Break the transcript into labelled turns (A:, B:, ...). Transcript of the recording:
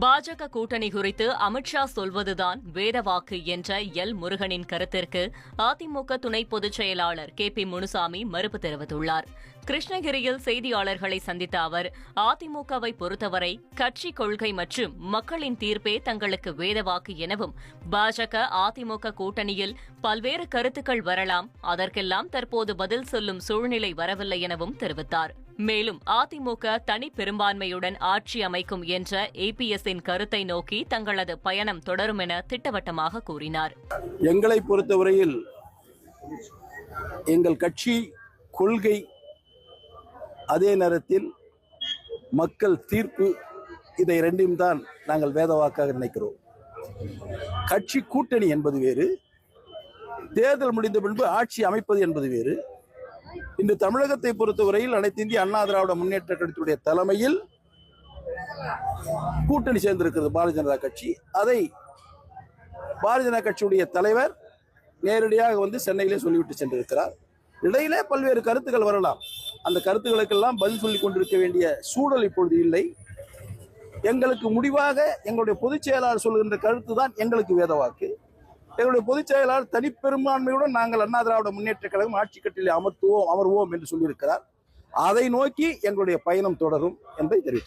A: பாஜக கூட்டணி குறித்து அமித்ஷா சொல்வதுதான் வேதவாக்கு என்ற எல் முருகனின் கருத்திற்கு அதிமுக துணை பொதுச் செயலாளர் கே பி முனுசாமி மறுப்பு தெரிவித்துள்ளார். கிருஷ்ணகிரியில் செய்தியாளர்களை சந்தித்த அவர் அதிமுகவை பொறுத்தவரை கட்சி கொள்கை மற்றும் மக்களின் தீர்ப்பே தங்களுக்கு வேதவாக்கு எனவும் பாஜக அதிமுக கூட்டணியில் பல்வேறு கருத்துக்கள் வரலாம் அதற்கெல்லாம் தற்போது பதில் சொல்லும் சூழ்நிலை வரவில்லை எனவும் தெரிவித்தார். மேலும் அதிமுக தனி பெரும்பான்மையுடன் ஆட்சி அமைக்கும் என்ற ஏபிஎஸ்ஸின் கருத்தை நோக்கி தங்களது பயணம் தொடரும் என திட்டவட்டமாக கூறினார்.
B: எங்களை பொறுத்தவரையில் எங்கள் கட்சி கொள்கை அதே நேரத்தில் மக்கள் தீர்ப்பு இதை ரெண்டையும் தான் நாங்கள் வேதவாக்காக நினைக்கிறோம். கட்சி கூட்டணி என்பது வேறு தேர்தல் முடிந்த பின்பு ஆட்சி அமைப்பது என்பது வேறு இன்று தமிழகத்தை பொறுத்தவரையில் அனைத்து இந்திய அண்ணா திராவிட முன்னேற்ற கழகத்துடைய தலைமையில் கூட்டணி சேர்ந்திருக்கிறது பாரதிய ஜனதா கட்சி. அதை பாரதிய ஜனதா கட்சியுடைய தலைவர் நேரடியாக வந்து சென்னையிலே சொல்லிவிட்டு சென்றிருக்கிறார். இடையிலே பல்வேறு கருத்துக்கள் வரலாம். அந்த கருத்துக்களுக்கெல்லாம் பதில் சொல்லிக் கொண்டிருக்க வேண்டிய சூழல் இப்பொழுது இல்லை. எங்களுக்கு முடிவாக எங்களுடைய பொதுச் செயலாளர் சொல்கின்ற கருத்து தான் எங்களுக்கு வேதவாக்கு. எங்களுடைய பொதுச் செயலாளர் தனிப்பெரும்பான்மையுடன் நாங்கள் அண்ணா திராவிட முன்னேற்ற கழகம் ஆட்சி கட்டிலே அமர்த்துவோம் அமர்வோம் என்று சொல்லியிருக்கிறார். அதை நோக்கி எங்களுடைய பயணம் தொடரும் என்பதை தெரிவித்தார்